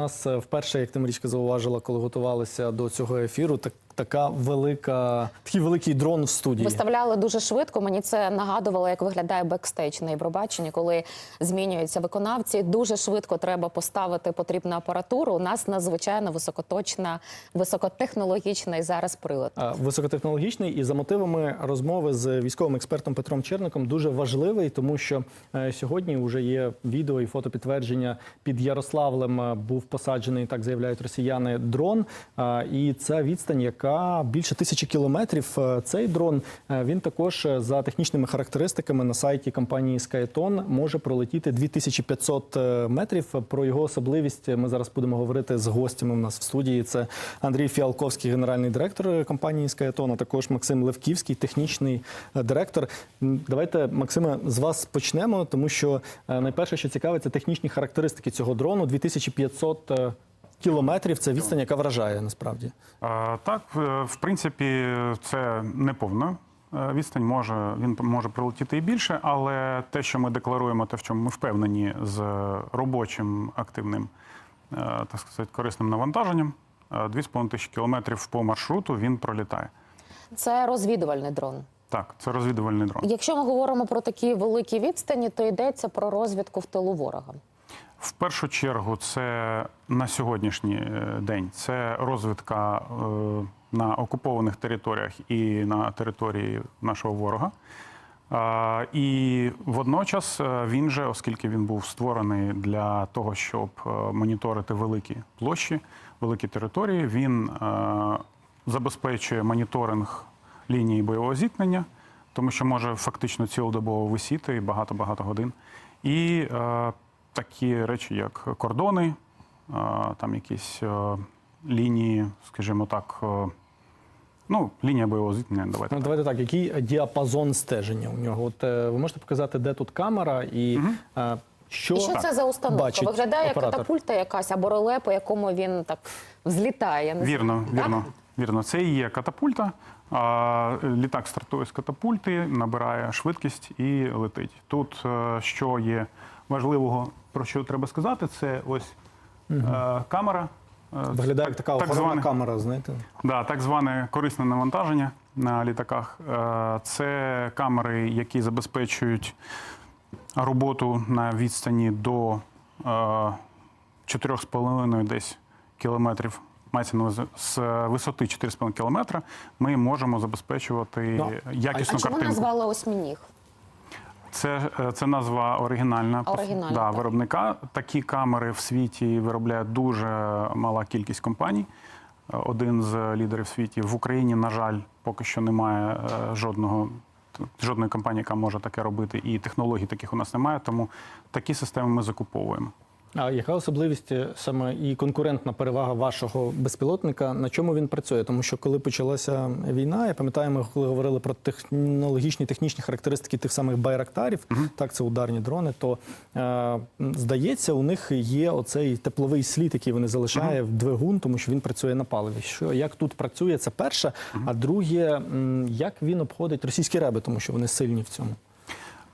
нас е, вперше, як ти Марічка зауважила, коли готувалися до цього ефіру, так така велика, такий великий дрон в студії. Виставляли дуже швидко. Мені це нагадувало, як виглядає бекстейдж на Євробаченні, коли змінюються виконавці. Дуже швидко треба поставити потрібну апаратуру. У нас надзвичайно високоточна, високотехнологічний зараз прилад. Високотехнологічний і за мотивами розмови з військовим експертом Петром Черником дуже важливий, тому що е, сьогодні вже є відео і фотопідтвердження під Ярославлем е, був посаджений, так заявляють росіяни, дрон. І це відстань, яка більше тисячі кілометрів. Е, Цей дрон е, він також е, за технічними характеристиками на сайті компанії Skyton може пролетіти 2500 е, метрів. Про його особливість ми зараз будемо говорити з гостями. У нас в студії це Андрій Фіалковський, генеральний директор компанії Skyton, а також Максим Левківський, технічний директор. Давайте, Максиме, з вас почнемо, тому що найперше, що цікавить, це технічні характеристики цього дрону. 2500 е, кілометрів. Це відстань, яка вражає насправді. А, Так, в- принципі, це не повна е, відстань. Може він може прилетіти і більше, але те, що ми декларуємо, те, в чому ми впевнені з робочим активним, е, так сказати, корисним навантаженням, е, 2,5 тисячі кілометрів по маршруту він пролітає. Це розвідувальний дрон. Так, це розвідувальний дрон. Якщо ми говоримо про такі великі відстані, то йдеться про розвідку в тилу ворога. В першу чергу, це на сьогоднішній е, день це розвідка е, на окупованих територіях і на території нашого ворога. І водночас е, він же, оскільки він був створений для того, щоб моніторити великі площі, великі території, він забезпечує моніторинг лінії бойового зіткнення, тому що може фактично цілодобово висіти багато-багато годин. І такі речі, як кордони, е, там якісь е, лінії, скажімо так, е, ну, лінія бойового зіткнення, давайте. Ну, так. давайте так, який діапазон стеження у нього? От ви можете показати, де тут камера і е, що, І що це за установка? бачить Виглядає оператор? катапульта якась або реле, по якому він так взлітає. Не. Вірно, Так? вірно, вірно. Це і є катапульта. А, Літак стартує з катапульти, набирає швидкість і летить. Тут що є важливого, про що треба сказати, це ось е, камера. е, Виглядає як така так охоронна зване- камера, знаєте? Да, так зване корисне навантаження на літаках. Е, Це камери, які забезпечують роботу на відстані до е, 4,5 десь кілометрів. Мається на увазі, з висоти 4,5 кілометра ми можемо забезпечувати Ну, якісну А чому картинку. назвали осьмініг? Це, е, це назва оригінальна Оригінальна, да, так. виробника. Такі камери в світі виробляє дуже мала кількість компаній. Е, Один з лідерів в світі. В Україні, на жаль, поки що немає е, жодного. Жодної компанії, яка може таке робити, і технологій таких у нас немає, тому такі системи ми закуповуємо. А яка особливість е, саме і конкурентна перевага вашого безпілотника? На чому він працює? Тому що коли почалася війна, я пам'ятаю, ми коли говорили про технологічні технічні характеристики тих самих байрактарів, так це ударні дрони. То е, здається, у них є оцей тепловий слід, який вони залишає в двигун, тому що він працює на паливі. Що як тут працює, це перше. А друге, як він обходить російські реби, тому що вони сильні в цьому.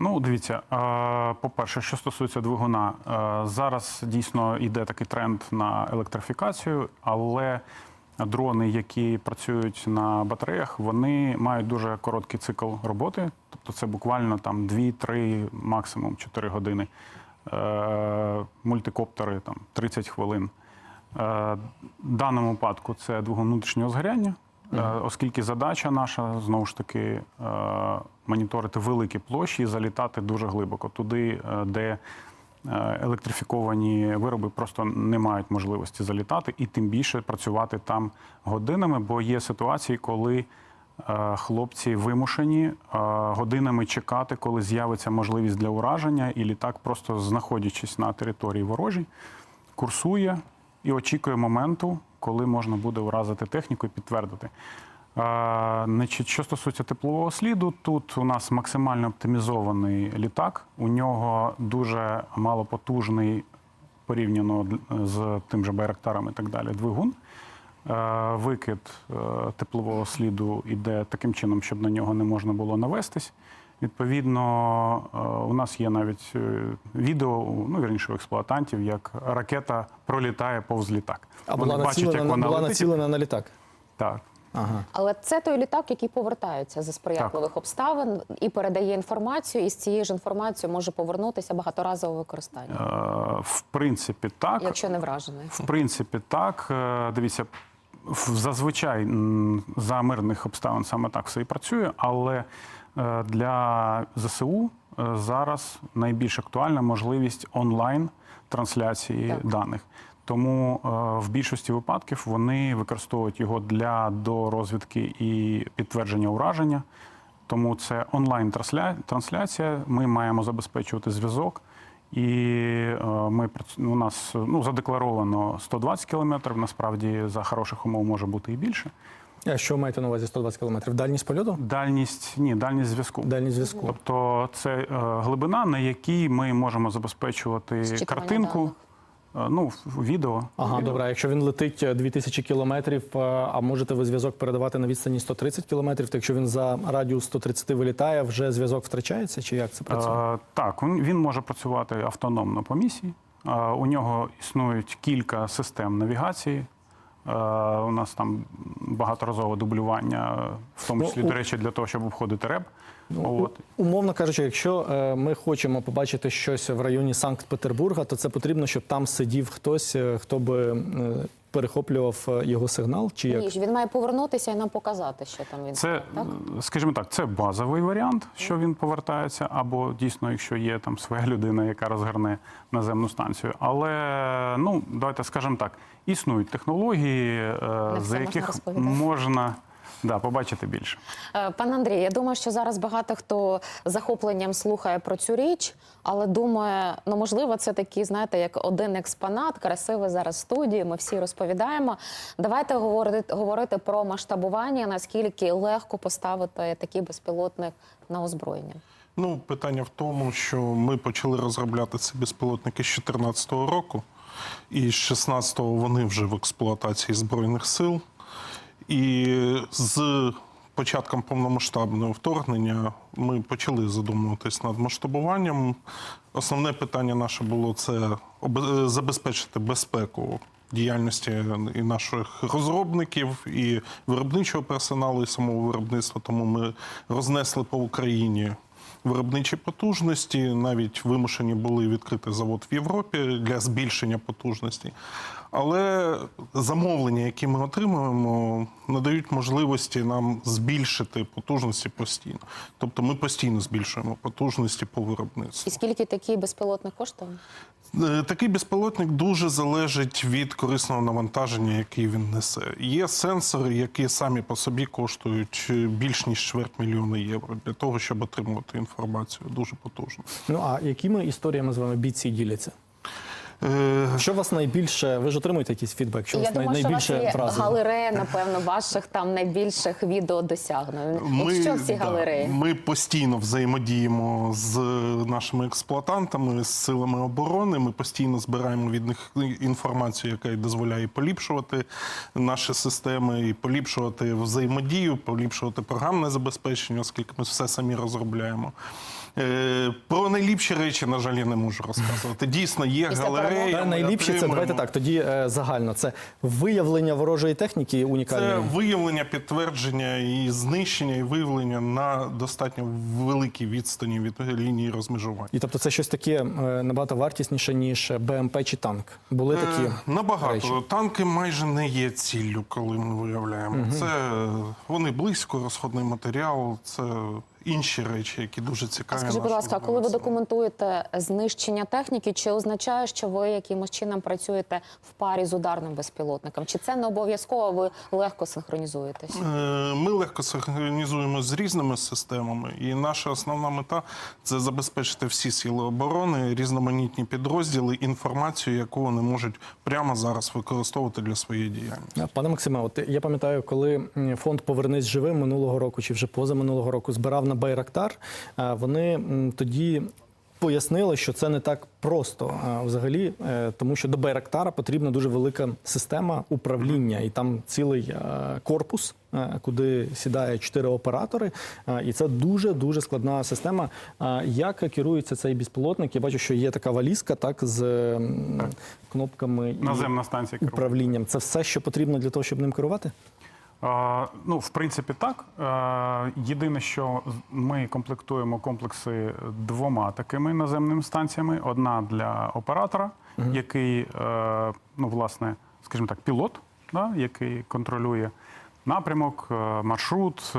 Ну, дивіться, е, по-перше, що стосується двигуна, е, зараз дійсно йде такий тренд на електрифікацію, але дрони, які працюють на батареях, вони мають дуже короткий цикл роботи, тобто це буквально там 2-3, максимум 4 години. Е, Мультикоптери там 30 хвилин. В даному випадку це двигун внутрішнього згоряння, оскільки задача наша знову ж таки е, моніторити великі площі і залітати дуже глибоко. Туди, е, де е, електрифіковані вироби просто не мають можливості залітати, і тим більше працювати там годинами, бо є ситуації, коли е, хлопці вимушені е, годинами чекати, коли з'явиться можливість для ураження, і літак, просто знаходячись на території ворожій, курсує і очікує моменту, коли можна буде уразити техніку і підтвердити. Що стосується теплового сліду, тут у нас максимально оптимізований літак. У нього дуже малопотужний порівняно з тим же Байрактаром і так далі двигун. Викид е, теплового сліду йде таким чином, щоб на нього не можна було навестись. Відповідно, е, у нас є навіть е, відео, ну вірніше, у експлуатантів, як ракета пролітає повз літак. А була бачать, націлена, як вона була летить. націлена на літак. Так. Ага. Але це той літак, який повертається за сприятливих обставин і передає інформацію, і з цією ж інформацією може повернутися багаторазове використання, Е, В принципі, так. якщо не вражений. В принципі, так. Е, Дивіться, в- зазвичай за мирних обставин саме так все і працює, але для ЗСУ е, зараз найбільш актуальна можливість онлайн трансляції Так. даних. Тому е, в більшості випадків вони використовують його для дорозвідки і підтвердження ураження. Тому це онлайн трансляція. Ми маємо забезпечувати зв'язок. І е, ми у нас ну задекларовано 120 кілометрів. Насправді за хороших умов може бути і більше. А що маєте на увазі 120 кілометрів? Дальність польоту? Дальність ні, дальність зв'язку. Дальність зв'язку. Тобто це е, глибина, на якій ми можемо забезпечувати Зчитування картинку, е, ну в- відео. Ага, відео. добре. А якщо він летить е, 2000 кілометрів, е, а можете ви зв'язок передавати на відстані 130 кілометрів, то якщо він за радіус 130 вилітає, вже зв'язок втрачається? Чи як це працює? Е, так, він, він може працювати автономно по місії. Е, у нього існують кілька систем навігації. Е, у нас там багаторазове дублювання, в тому Ну, числі, ну, до речі, для того, щоб обходити РЕБ. Ну, От. Умовно кажучи, якщо е, ми хочемо побачити щось в районі Санкт-Петербурга, то це потрібно, щоб там сидів хтось, е, хто би перехоплював е, його сигнал, чи як? Ні, ж він має повернутися і нам показати, що там він Це, так? скажімо так, це базовий варіант, що він повертається, або дійсно, якщо є там своя людина, яка розгорне наземну станцію. Але ну давайте скажемо так: існують технології, е, за можна яких розповідати. можна да, побачити більше. Е, Пан Андрій, я думаю, що зараз багато хто захопленням слухає про цю річ, але думає, ну можливо, це такий, знаєте, як один експонат, красивий зараз в студії. Ми всі розповідаємо. Давайте говорити, говорити про масштабування, наскільки легко поставити такий безпілотник на озброєння. Ну, питання в тому, що ми почали розробляти ці безпілотники з 2014 року, і з 2016 вони вже в експлуатації Збройних сил. І з початком повномасштабного вторгнення ми почали задумуватись над масштабуванням. Основне питання наше було це забезпечити безпеку діяльності і наших розробників, і виробничого персоналу, і самого виробництва. Тому ми рознесли по Україні виробничі потужності. Навіть вимушені були відкрити завод в Європі для збільшення потужності. Але замовлення, які ми отримуємо, надають можливості нам збільшити потужності постійно. Тобто ми постійно збільшуємо потужності по І скільки такий безпілотник коштує? Е, Такий безпілотник дуже залежить від корисного навантаження, який він несе. Є сенсори, які самі по собі коштують більш ніж чверть мільйона євро для того, щоб отримувати інформацію. Дуже потужно. Ну а якими історіями з вами бійці діляться? Е, Що вас найбільше? Ви ж отримуєте якийсь фідбек? Що я вас думаю, що у вас найбільше є вразило? галерея, напевно, ваших там найбільших відео досягнень. От що в да, галереї? ми постійно взаємодіємо з нашими експлуатантами, з силами оборони. Ми постійно збираємо від них інформацію, яка дозволяє поліпшувати наші системи і поліпшувати взаємодію, поліпшувати програмне забезпечення, оскільки ми все самі розробляємо. Е, Про найліпші речі, на жаль, я не можу розказувати. Дійсно, є? Та ми Найліпше це давайте так. Тоді е, загально це виявлення ворожої техніки Це виявлення, підтвердження і знищення, і виявлення на достатньо великій відстані від лінії розмежування. І тобто це щось таке е, набагато вартісніше, ніж БМП чи танк. Були такі Е, Набагато. речі. Танки майже не є ціллю, коли ми виявляємо. Це е, вони близько, розходний матеріал, це інші речі, які дуже цікаві. А скажіть, будь ласка, коли ви документуєте знищення техніки, чи означає, що ви якимось чином працюєте в парі з ударним безпілотником? Чи це не обов'язково ви легко синхронізуєтесь? Е, Ми легко синхронізуємо з різними системами, і наша основна мета це забезпечити всі сили оборони, різноманітні підрозділи, інформацію, яку вони можуть прямо зараз використовувати для своєї діяльності. Пане Максиме, от я пам'ятаю, коли фонд Повернись живим минулого року чи вже позаминулого року збирав на Байрактар, е, вони тоді. пояснили, що це не так просто взагалі, е, тому що до Байрактара потрібна дуже велика система управління, і там цілий е, корпус, е, куди сідає чотири оператори, е, і це дуже дуже складна система. Як керується цей безпілотник? Я бачу, що є така валізка, так з кнопками і Наземна станція керування. управлінням. Це все, що потрібно для того, щоб ним керувати? Ну, в принципі, так. Е, Єдине, що ми комплектуємо комплекси двома такими наземними станціями: одна для оператора, який, е, ну, власне, скажімо так, пілот, да, який контролює напрямок, е, маршрут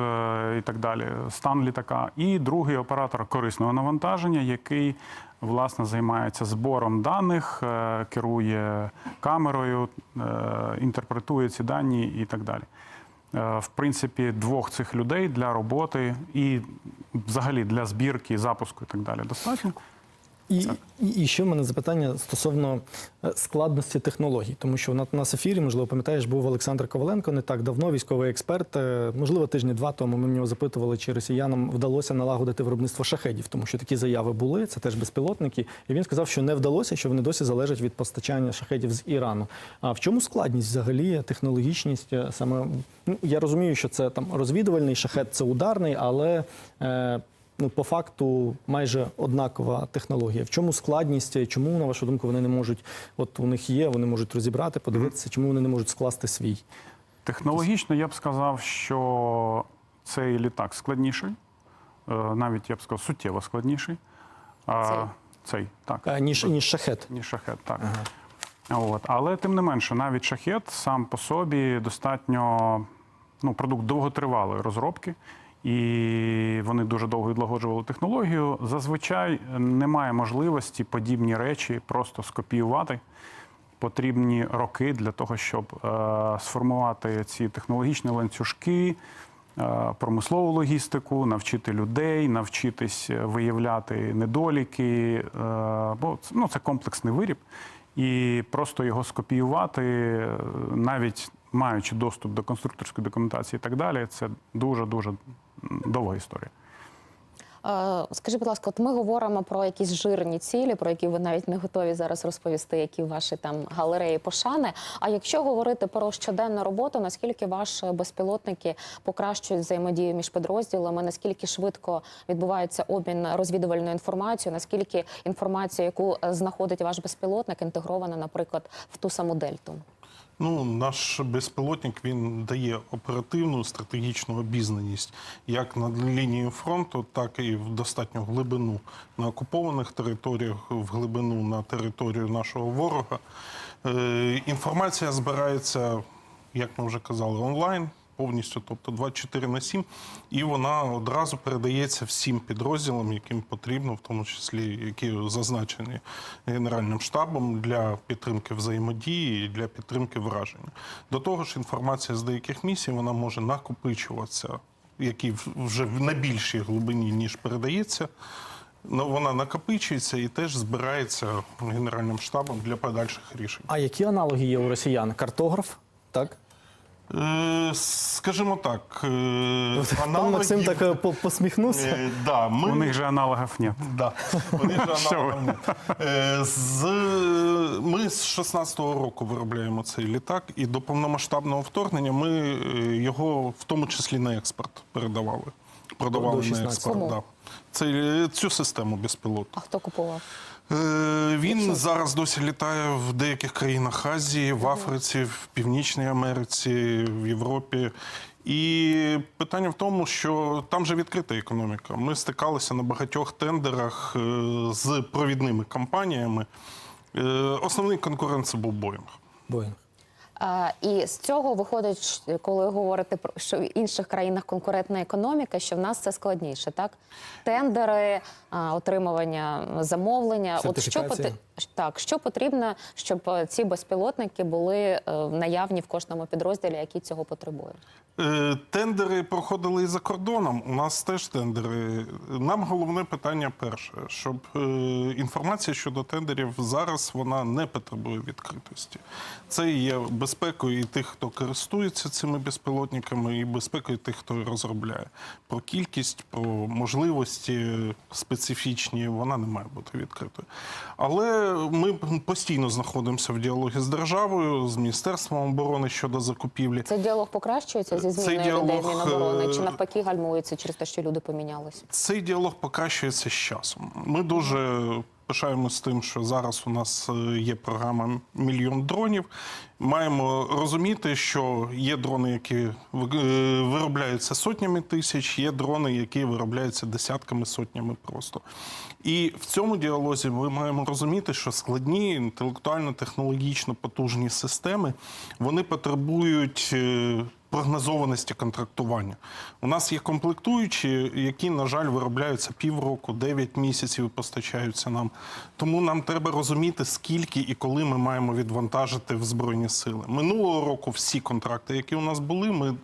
і так далі, стан літака. І другий оператор корисного навантаження, який власне займається збором даних, керує камерою, інтерпретує ці дані і так далі. Е, В принципі, двох цих людей для роботи і взагалі для збірки, запуску і так далі достатньо. І, і, і ще в мене запитання стосовно е, складності технологій, тому що на нас ефірі, можливо, пам'ятаєш, був Олександр Коваленко не так давно, військовий експерт. Е, Можливо, тижні два тому ми в нього запитували, чи росіянам вдалося налагодити виробництво шахедів, тому що такі заяви були. Це теж безпілотники. І він сказав, що не вдалося, що вони досі залежать від постачання шахедів з Ірану. А в чому складність взагалі, технологічність е, саме? Ну я розумію, що це там розвідувальний шахет, це ударний, але. Е, ну, по факту майже однакова технологія. В чому складність? Чому, на вашу думку, вони не можуть, от у них є, вони можуть розібрати, подивитися, чому вони не можуть скласти свій? Технологічно я б сказав, що цей літак складніший, е, навіть я б сказав, суттєво складніший. Цей? Цей, так. А, ніж, ніж шахет. Ніж шахет, так. От. Але тим не менше, навіть шахет сам по собі достатньо ну, продукт довготривалої розробки, і вони дуже довго відлагоджували технологію. Зазвичай немає можливості подібні речі просто скопіювати. Потрібні роки для того, щоб е, сформувати ці технологічні ланцюжки, е, промислову логістику, навчити людей, навчитись виявляти недоліки. Е, бо ну, це комплексний виріб, і просто його скопіювати, е, навіть маючи доступ до конструкторської документації і так далі, це дуже дуже довга історія. Е, Скажіть, будь ласка, от ми говоримо про якісь жирні цілі, про які ви навіть не готові зараз розповісти, які ваші там галереї пошани. А якщо говорити про щоденну роботу, наскільки ваші безпілотники покращують взаємодію між підрозділами, наскільки швидко відбувається обмін розвідувальною інформацією, наскільки інформація, яку е, знаходить ваш безпілотник, інтегрована, наприклад, в ту саму дельту? Ну, наш безпілотник він дає оперативну стратегічну обізнаність як над лінією фронту, так і в достатню глибину на окупованих територіях, в глибину на територію нашого ворога. Е, інформація збирається, як ми вже казали, онлайн. Повністю, тобто 24 на 7, і вона одразу передається всім підрозділам, яким потрібно, в тому числі які зазначені Генеральним штабом для підтримки взаємодії і для підтримки враження. До того ж, інформація з деяких місій вона може накопичуватися, які вже на більшій глибині ніж передається. Ну, вона накопичується і теж збирається Генеральним штабом для подальших рішень. А які аналоги є у росіян? Картограф? Так? Е, скажімо так, е, аналогів- Максим так е, по- посміхнувся. Да, ми... У них же аналогів нет. Да. Вони ж Що ви? нет. З, ми з 16-го року виробляємо цей літак, і до повномасштабного вторгнення ми його в тому числі на експорт передавали. Продавали До на експорт. Да. Це, е, цю систему безпілотну. А хто купував? Е, Він зараз досі літає в деяких країнах Азії, в Африці, в Північній Америці, в Європі. І питання в тому, що там же відкрита економіка. Ми стикалися на багатьох тендерах е, з провідними компаніями. Е, Основний конкурент це був Боїнг. Боїнг. І з цього виходить, коли говорите про що в інших країнах конкурентна економіка, що в нас це складніше, так? Тендери, отримування замовлення. От що Так, що потрібно, щоб е, ці безпілотники були е, наявні в кожному підрозділі, який цього потребує? Е, Тендери проходили і за кордоном. У нас теж тендери. Нам головне питання перше, щоб інформація щодо тендерів зараз вона не потребує відкритості. Це є безпекою і тих, хто користується цими безпілотниками, і безпекою тих, хто розробляє. Про кількість, про можливості специфічні вона не має бути відкритою. Але ми постійно знаходимося в діалогі з державою, з міністерством оборони щодо закупівлі. Цей діалог покращується зі зміною людей діалог, Міноборони, е, чи навпаки гальмується через те, що люди помінялися? Цей діалог покращується з часом. Ми дуже пишаємося тим, що зараз у нас е, є програма мільйон дронів. Маємо розуміти, що є дрони, які е, виробляються сотнями тисяч, є дрони, які виробляються десятками сотнями просто. І в цьому діалозі ми маємо розуміти, що складні інтелектуально-технологічно потужні системи вони потребують. Прогнозованості контрактування. У нас є комплектуючі, які, на жаль, виробляються півроку, 9 місяців постачаються нам. Тому нам треба розуміти, скільки і коли ми маємо відвантажити в Збройні сили. Минулого року всі контракти, які у нас були, ми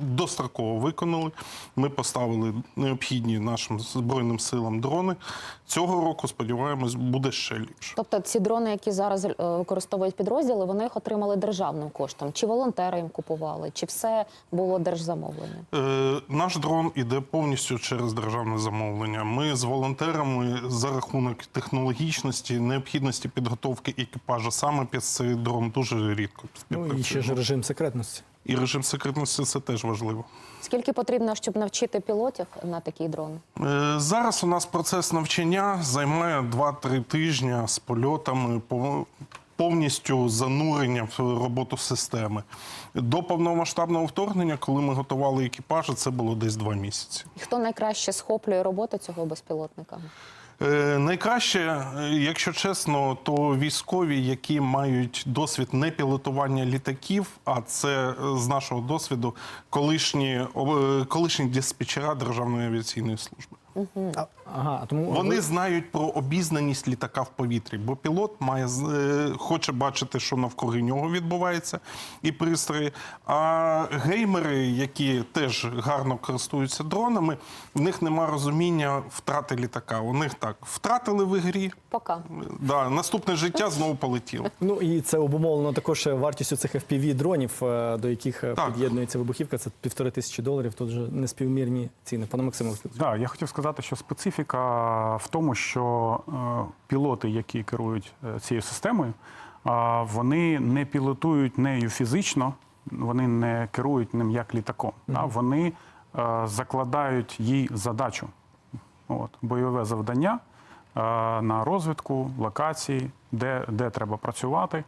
достроково виконали. Ми поставили необхідні нашим Збройним силам дрони. Цього року, сподіваємось, буде ще ліпше. Тобто ці дрони, які зараз е, використовують підрозділи, вони їх отримали державним коштом. Чи волонтери їм купували, чи все було держзамовлення? Е, наш дрон іде повністю через державне замовлення. Ми з волонтерами за рахунок технологічності, необхідності підготовки екіпажа саме під цей дрон дуже рідко Ну і ще ж режим секретності. І режим секретності це теж важливо. Скільки потрібно, щоб навчити пілотів на такий дрон? Е, Зараз у нас процес навчання займає 2-3 тижні з польотами, пов- повністю занурення в роботу системи. До повномасштабного вторгнення, коли ми готували екіпажі, це було десь 2 місяці. І хто найкраще схоплює роботу цього безпілотника? Е, Найкраще, е, якщо чесно, то військові, які мають досвід не пілотування літаків, а це е, з нашого досвіду колишні, е, колишні диспетчера Державної авіаційної служби. А, ага, тому Вони знають про обізнаність літака в повітрі, бо пілот має з- е, хоче бачити, що навкруги нього відбувається, і пристрої. А геймери, які теж гарно користуються дронами, в них нема розуміння втрати літака. У них так втратили в ігрі. Пока. Да, наступне життя знову полетіло. Ну і це обумовлено також вартістю цих fpv дронів, е, до яких е, Так. під'єднується вибухівка. Це півтори тисячі доларів. Тут вже неспівмірні ціни. Пане Максиме, Да, я хотів сказати, що специфіка в тому, що е, пілоти, які керують е, цією системою, вони не пілотують нею фізично, вони не керують ним як літаком. А вони е, закладають їй задачу, от, бойове завдання на розвідку локації, де, де треба працювати.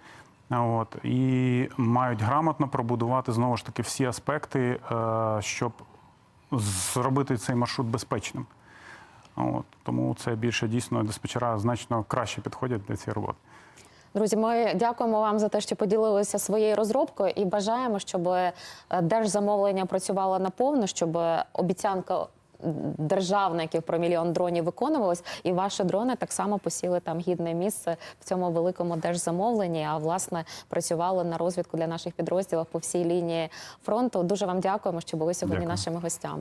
От, і мають грамотно пробудувати знову ж таки всі аспекти, щоб зробити цей маршрут безпечним. От, тому це більше дійсно диспетчера значно краще підходять для цієї роботи. Друзі, ми дякуємо вам за те, що поділилися своєю розробкою, і бажаємо, щоб е, держзамовлення працювало наповну, щоб обіцянка державників про мільйон дронів виконувалась, і ваші дрони так само посіли там гідне місце в цьому великому держзамовленні. А власне працювали на розвідку для наших підрозділів по всій лінії фронту. Дуже вам дякуємо, що були сьогодні Дякую. нашими гостями.